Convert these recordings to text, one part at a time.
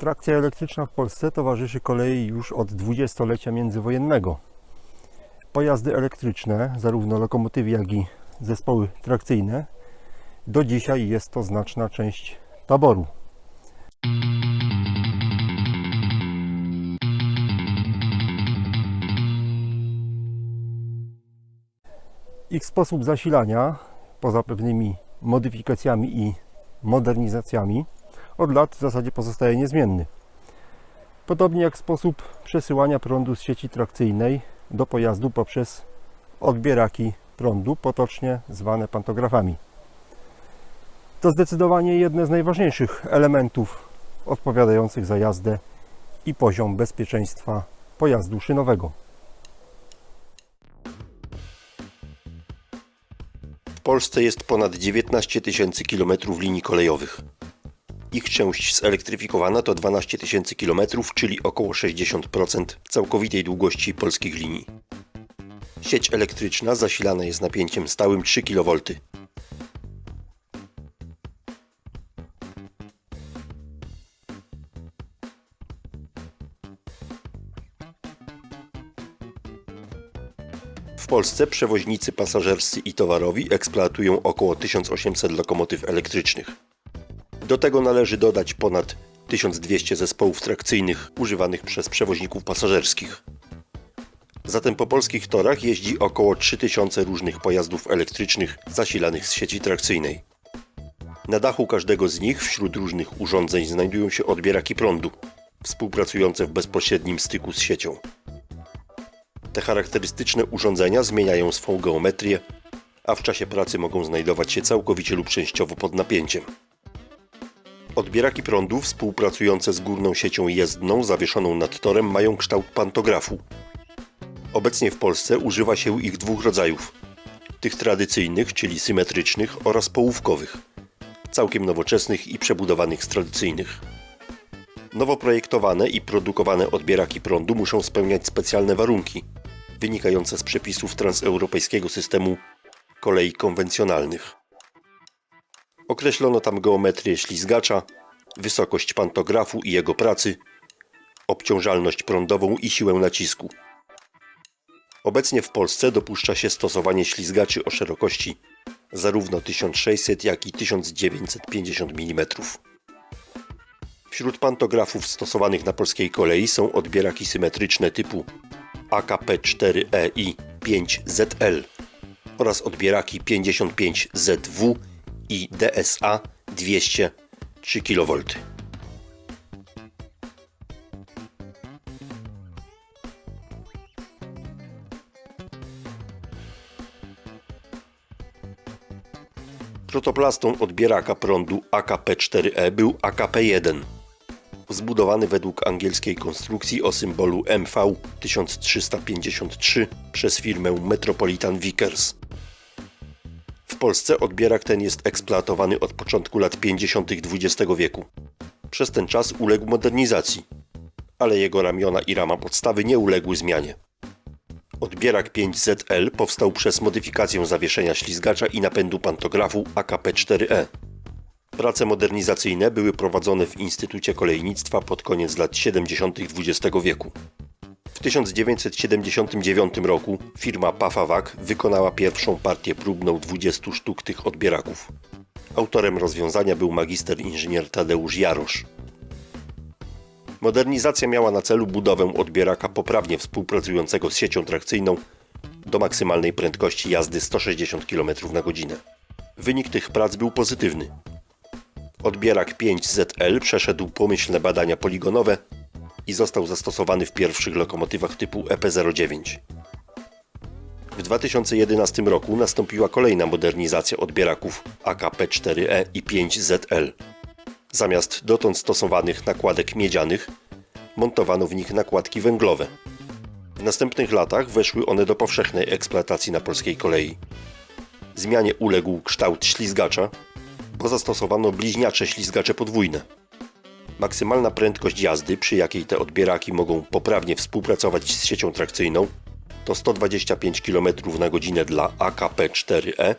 Trakcja elektryczna w Polsce towarzyszy kolei już od dwudziestolecia międzywojennego. Pojazdy elektryczne, zarówno lokomotywy, jak i zespoły trakcyjne, do dzisiaj jest to znaczna część taboru. Ich sposób zasilania, poza pewnymi modyfikacjami i modernizacjami, od lat w zasadzie pozostaje niezmienny. Podobnie jak sposób przesyłania prądu z sieci trakcyjnej do pojazdu poprzez odbieraki prądu, potocznie zwane pantografami. To zdecydowanie jedne z najważniejszych elementów odpowiadających za jazdę i poziom bezpieczeństwa pojazdu szynowego. W Polsce jest ponad 19 tysięcy kilometrów linii kolejowych. Ich część zelektryfikowana to 12 tysięcy kilometrów, czyli około 60% całkowitej długości polskich linii. Sieć elektryczna zasilana jest napięciem stałym 3 kV. W Polsce przewoźnicy pasażerscy i towarowi eksploatują około 1800 lokomotyw elektrycznych. Do tego należy dodać ponad 1200 zespołów trakcyjnych używanych przez przewoźników pasażerskich. Zatem po polskich torach jeździ około 3000 różnych pojazdów elektrycznych zasilanych z sieci trakcyjnej. Na dachu każdego z nich wśród różnych urządzeń znajdują się odbieraki prądu, współpracujące w bezpośrednim styku z siecią. Te charakterystyczne urządzenia zmieniają swą geometrię, a w czasie pracy mogą znajdować się całkowicie lub częściowo pod napięciem. Odbieraki prądu współpracujące z górną siecią jezdną zawieszoną nad torem mają kształt pantografu. Obecnie w Polsce używa się ich dwóch rodzajów: tych tradycyjnych, czyli symetrycznych, oraz połówkowych, całkiem nowoczesnych i przebudowanych z tradycyjnych. Nowo projektowane i produkowane odbieraki prądu muszą spełniać specjalne warunki, wynikające z przepisów transeuropejskiego systemu kolei konwencjonalnych. Określono tam geometrię ślizgacza, wysokość pantografu i jego pracy, obciążalność prądową i siłę nacisku. Obecnie w Polsce dopuszcza się stosowanie ślizgaczy o szerokości zarówno 1600 jak i 1950 mm. Wśród pantografów stosowanych na polskiej kolei są odbieraki symetryczne typu AKP4E i 5ZL oraz odbieraki 55ZW i DSA 200 3 kV. Protoplastą odbieraka prądu AKP4E był AKP1 zbudowany według angielskiej konstrukcji o symbolu MV 1353 przez firmę Metropolitan Vickers. Polsce odbierak ten jest eksploatowany od początku lat 50. XX wieku. Przez ten czas uległ modernizacji, ale jego ramiona i rama podstawy nie uległy zmianie. Odbierak 5ZL powstał przez modyfikację zawieszenia ślizgacza i napędu pantografu AKP4E. Prace modernizacyjne były prowadzone w Instytucie Kolejnictwa pod koniec lat 70. XX wieku. W 1979 roku firma Pafawak wykonała pierwszą partię próbną 20 sztuk tych odbieraków. Autorem rozwiązania był magister inżynier Tadeusz Jarosz. Modernizacja miała na celu budowę odbieraka poprawnie współpracującego z siecią trakcyjną do maksymalnej prędkości jazdy 160 km na godzinę. Wynik tych prac był pozytywny. Odbierak 5ZL przeszedł pomyślne badania poligonowe i został zastosowany w pierwszych lokomotywach typu EP09. W 2011 roku nastąpiła kolejna modernizacja odbieraków AKP4E i 5ZL. Zamiast dotąd stosowanych nakładek miedzianych, montowano w nich nakładki węglowe. W następnych latach weszły one do powszechnej eksploatacji na polskiej kolei. Zmianie uległ kształt ślizgacza, bo zastosowano bliźniacze ślizgacze podwójne. Maksymalna prędkość jazdy, przy jakiej te odbieraki mogą poprawnie współpracować z siecią trakcyjną, to 125 km na godzinę dla AKP4E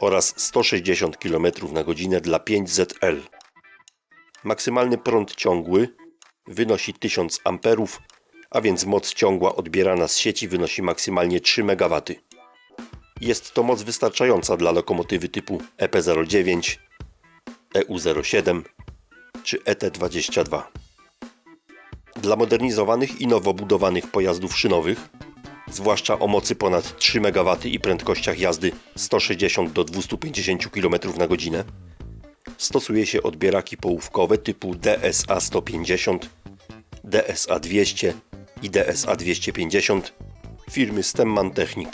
oraz 160 km na godzinę dla 5ZL. Maksymalny prąd ciągły wynosi 1000 A, a więc moc ciągła odbierana z sieci wynosi maksymalnie 3 MW. Jest to moc wystarczająca dla lokomotywy typu E EP09, EU07 czy E ET22. Dla modernizowanych i nowo budowanych pojazdów szynowych, zwłaszcza o mocy ponad 3 MW i prędkościach jazdy 160 do 250 km na godzinę, stosuje się odbieraki połówkowe typu DSA 150, DSA 200 i DSA 250 firmy Stemman Technic.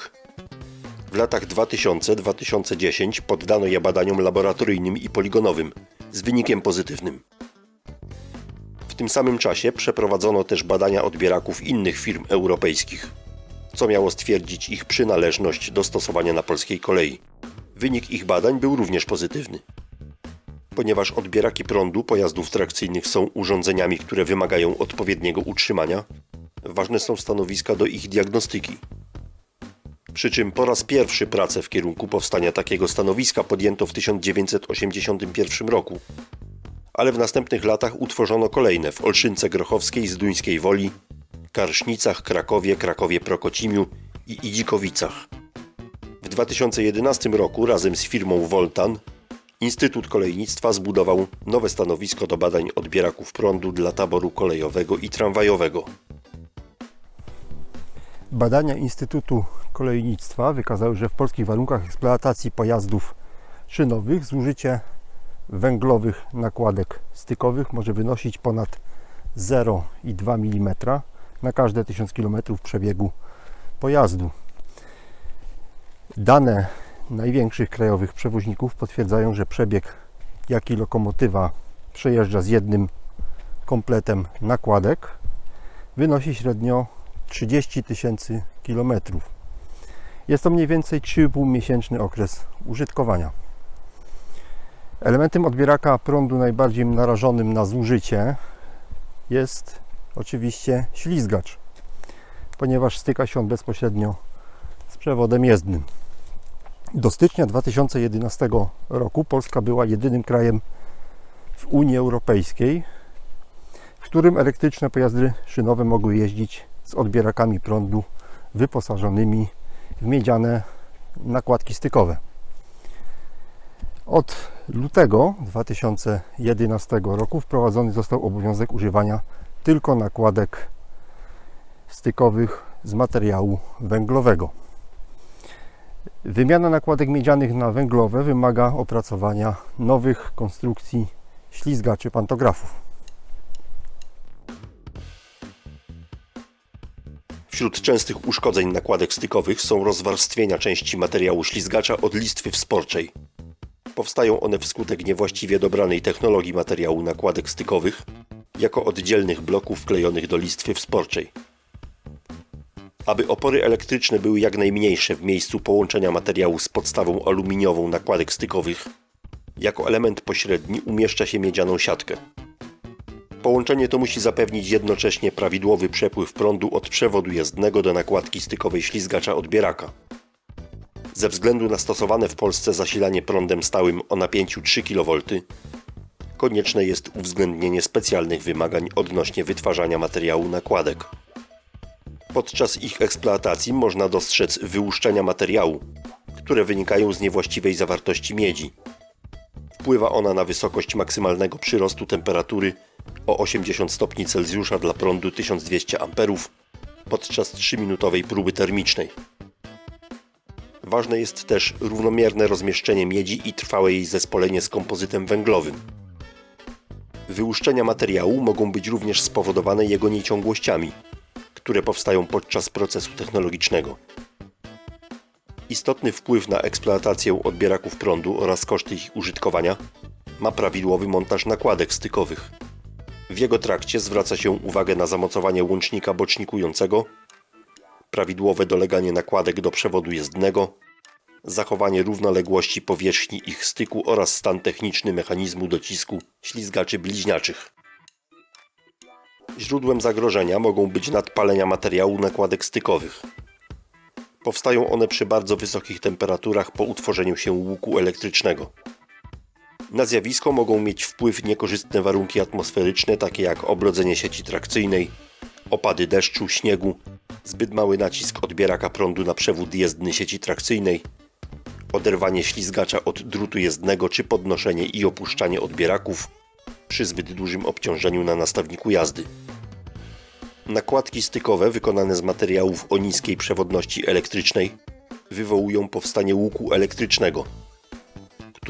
W latach 2000-2010 poddano je badaniom laboratoryjnym i poligonowym z wynikiem pozytywnym. W tym samym czasie przeprowadzono też badania odbieraków innych firm europejskich, co miało stwierdzić ich przynależność do stosowania na polskiej kolei. Wynik ich badań był również pozytywny. Ponieważ odbieraki prądu pojazdów trakcyjnych są urządzeniami, które wymagają odpowiedniego utrzymania, ważne są stanowiska do ich diagnostyki. Przy czym po raz pierwszy pracę w kierunku powstania takiego stanowiska podjęto w 1981 roku, ale w następnych latach utworzono kolejne w Olszynce Grochowskiej, Zduńskiej Woli, Karsznicach, Krakowie, Krakowie Prokocimiu i Idzikowicach. W 2011 roku razem z firmą Voltan Instytut Kolejnictwa zbudował nowe stanowisko do badań odbieraków prądu dla taboru kolejowego i tramwajowego. Badania Instytutu Kolejnictwa wykazały, że w polskich warunkach eksploatacji pojazdów szynowych zużycie węglowych nakładek stykowych może wynosić ponad 0,2 mm na każde 1000 km przebiegu pojazdu. Dane największych krajowych przewoźników potwierdzają, że przebieg, jaki lokomotywa przejeżdża z jednym kompletem nakładek, wynosi średnio 30 tysięcy kilometrów. Jest to mniej więcej 3,5 miesięczny okres użytkowania. Elementem odbieraka prądu najbardziej narażonym na zużycie jest oczywiście ślizgacz, ponieważ styka się on bezpośrednio z przewodem jezdnym. Do stycznia 2011 roku Polska była jedynym krajem w Unii Europejskiej, w którym elektryczne pojazdy szynowe mogły jeździć z odbierakami prądu wyposażonymi w miedziane nakładki stykowe. Od lutego 2011 roku wprowadzony został obowiązek używania tylko nakładek stykowych z materiału węglowego. Wymiana nakładek miedzianych na węglowe wymaga opracowania nowych konstrukcji ślizgaczy pantografów. Wśród częstych uszkodzeń nakładek stykowych są rozwarstwienia części materiału ślizgacza od listwy wsporczej. Powstają one wskutek niewłaściwie dobranej technologii materiału nakładek stykowych jako oddzielnych bloków wklejonych do listwy wsporczej. Aby opory elektryczne były jak najmniejsze w miejscu połączenia materiału z podstawą aluminiową nakładek stykowych, jako element pośredni umieszcza się miedzianą siatkę. Połączenie to musi zapewnić jednocześnie prawidłowy przepływ prądu od przewodu jezdnego do nakładki stykowej ślizgacza odbieraka. Ze względu na stosowane w Polsce zasilanie prądem stałym o napięciu 3 kV, konieczne jest uwzględnienie specjalnych wymagań odnośnie wytwarzania materiału nakładek. Podczas ich eksploatacji można dostrzec wyłuszczenia materiału, które wynikają z niewłaściwej zawartości miedzi. Wpływa ona na wysokość maksymalnego przyrostu temperatury o 80 stopni Celsjusza dla prądu 1200 A podczas 3-minutowej próby termicznej. Ważne jest też równomierne rozmieszczenie miedzi i trwałe jej zespolenie z kompozytem węglowym. Wyłuszczenia materiału mogą być również spowodowane jego nieciągłościami, które powstają podczas procesu technologicznego. Istotny wpływ na eksploatację odbieraków prądu oraz koszty ich użytkowania ma prawidłowy montaż nakładek stykowych. W jego trakcie zwraca się uwagę na zamocowanie łącznika bocznikującego, prawidłowe doleganie nakładek do przewodu jezdnego, zachowanie równoległości powierzchni ich styku oraz stan techniczny mechanizmu docisku ślizgaczy bliźniaczych. Źródłem zagrożenia mogą być nadpalenia materiału nakładek stykowych. Powstają one przy bardzo wysokich temperaturach po utworzeniu się łuku elektrycznego. Na zjawisko mogą mieć wpływ niekorzystne warunki atmosferyczne, takie jak obrodzenie sieci trakcyjnej, opady deszczu, śniegu, zbyt mały nacisk odbieraka prądu na przewód jezdny sieci trakcyjnej, oderwanie ślizgacza od drutu jezdnego czy podnoszenie i opuszczanie odbieraków przy zbyt dużym obciążeniu na nastawniku jazdy. Nakładki stykowe wykonane z materiałów o niskiej przewodności elektrycznej wywołują powstanie łuku elektrycznego,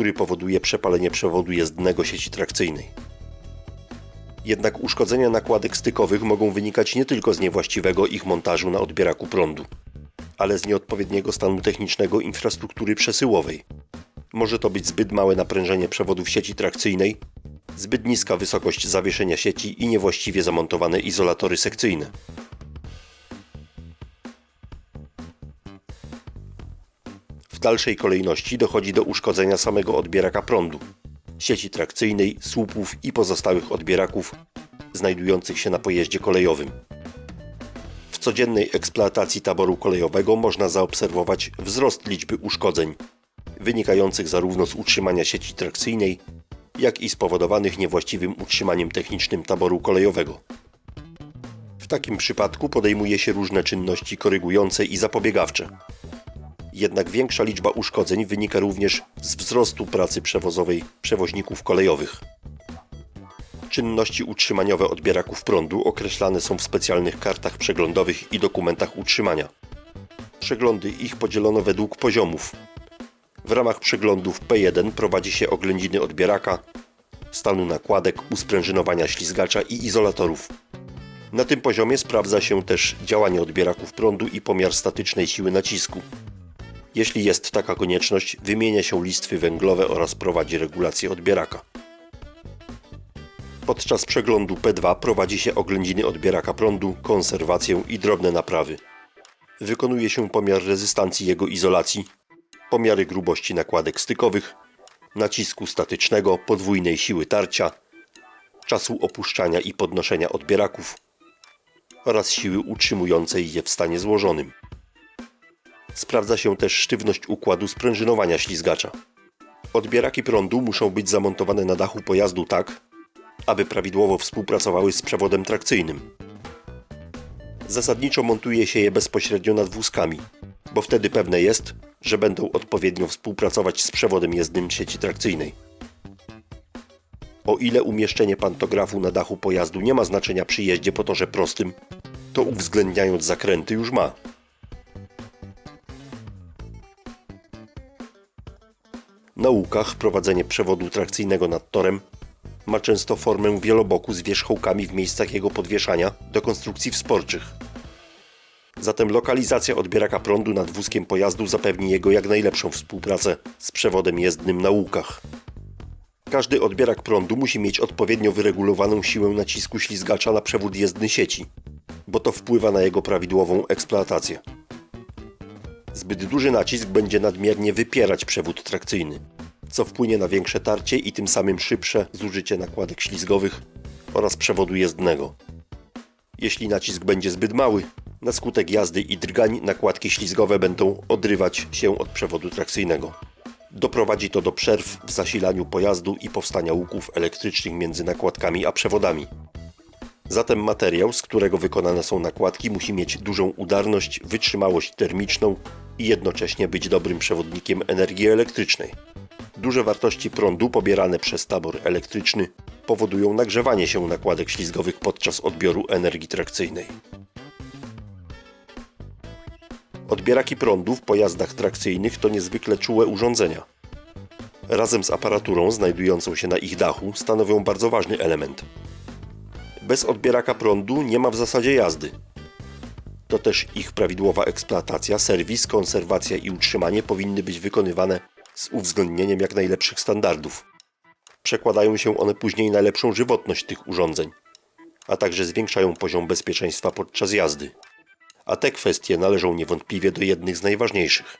który powoduje przepalenie przewodu jezdnego sieci trakcyjnej. Jednak uszkodzenia nakładek stykowych mogą wynikać nie tylko z niewłaściwego ich montażu na odbieraku prądu, ale z nieodpowiedniego stanu technicznego infrastruktury przesyłowej. Może to być zbyt małe naprężenie przewodów sieci trakcyjnej, zbyt niska wysokość zawieszenia sieci i niewłaściwie zamontowane izolatory sekcyjne. Dalszej kolejności dochodzi do uszkodzenia samego odbieraka prądu, sieci trakcyjnej, słupów i pozostałych odbieraków znajdujących się na pojeździe kolejowym. W codziennej eksploatacji taboru kolejowego można zaobserwować wzrost liczby uszkodzeń, wynikających zarówno z utrzymania sieci trakcyjnej, jak i spowodowanych niewłaściwym utrzymaniem technicznym taboru kolejowego. W takim przypadku podejmuje się różne czynności korygujące i zapobiegawcze. Jednak większa liczba uszkodzeń wynika również z wzrostu pracy przewozowej przewoźników kolejowych. Czynności utrzymaniowe odbieraków prądu określane są w specjalnych kartach przeglądowych i dokumentach utrzymania. Przeglądy ich podzielono według poziomów. W ramach przeglądów P1 prowadzi się oględziny odbieraka, stanu nakładek, usprężynowania ślizgacza i izolatorów. Na tym poziomie sprawdza się też działanie odbieraków prądu i pomiar statycznej siły nacisku. Jeśli jest taka konieczność, wymienia się listwy węglowe oraz prowadzi regulację odbieraka. Podczas przeglądu P2 prowadzi się oględziny odbieraka prądu, konserwację i drobne naprawy. Wykonuje się pomiar rezystancji jego izolacji, pomiary grubości nakładek stykowych, nacisku statycznego, podwójnej siły tarcia, czasu opuszczania i podnoszenia odbieraków oraz siły utrzymującej je w stanie złożonym. Sprawdza się też sztywność układu sprężynowania ślizgacza. Odbieraki prądu muszą być zamontowane na dachu pojazdu tak, aby prawidłowo współpracowały z przewodem trakcyjnym. Zasadniczo montuje się je bezpośrednio nad wózkami, bo wtedy pewne jest, że będą odpowiednio współpracować z przewodem jezdnym sieci trakcyjnej. O ile umieszczenie pantografu na dachu pojazdu nie ma znaczenia przy jeździe po torze prostym, to uwzględniając zakręty już ma. Na łukach prowadzenie przewodu trakcyjnego nad torem ma często formę wieloboku z wierzchołkami w miejscach jego podwieszania do konstrukcji wsporczych. Zatem lokalizacja odbieraka prądu nad wózkiem pojazdu zapewni jego jak najlepszą współpracę z przewodem jezdnym na łukach. Każdy odbierak prądu musi mieć odpowiednio wyregulowaną siłę nacisku ślizgacza na przewód jezdny sieci, bo to wpływa na jego prawidłową eksploatację. Zbyt duży nacisk będzie nadmiernie wypierać przewód trakcyjny, co wpłynie na większe tarcie i tym samym szybsze zużycie nakładek ślizgowych oraz przewodu jezdnego. Jeśli nacisk będzie zbyt mały, na skutek jazdy i drgań nakładki ślizgowe będą odrywać się od przewodu trakcyjnego. Doprowadzi to do przerw w zasilaniu pojazdu i powstania łuków elektrycznych między nakładkami a przewodami. Zatem materiał, z którego wykonane są nakładki, musi mieć dużą udarność, wytrzymałość termiczną i jednocześnie być dobrym przewodnikiem energii elektrycznej. Duże wartości prądu pobierane przez tabor elektryczny powodują nagrzewanie się nakładek ślizgowych podczas odbioru energii trakcyjnej. Odbieraki prądu w pojazdach trakcyjnych to niezwykle czułe urządzenia. Razem z aparaturą znajdującą się na ich dachu stanowią bardzo ważny element. Bez odbieraka prądu nie ma w zasadzie jazdy. To też ich prawidłowa eksploatacja, serwis, konserwacja i utrzymanie powinny być wykonywane z uwzględnieniem jak najlepszych standardów. Przekładają się one później na lepszą żywotność tych urządzeń, a także zwiększają poziom bezpieczeństwa podczas jazdy. A te kwestie należą niewątpliwie do jednych z najważniejszych.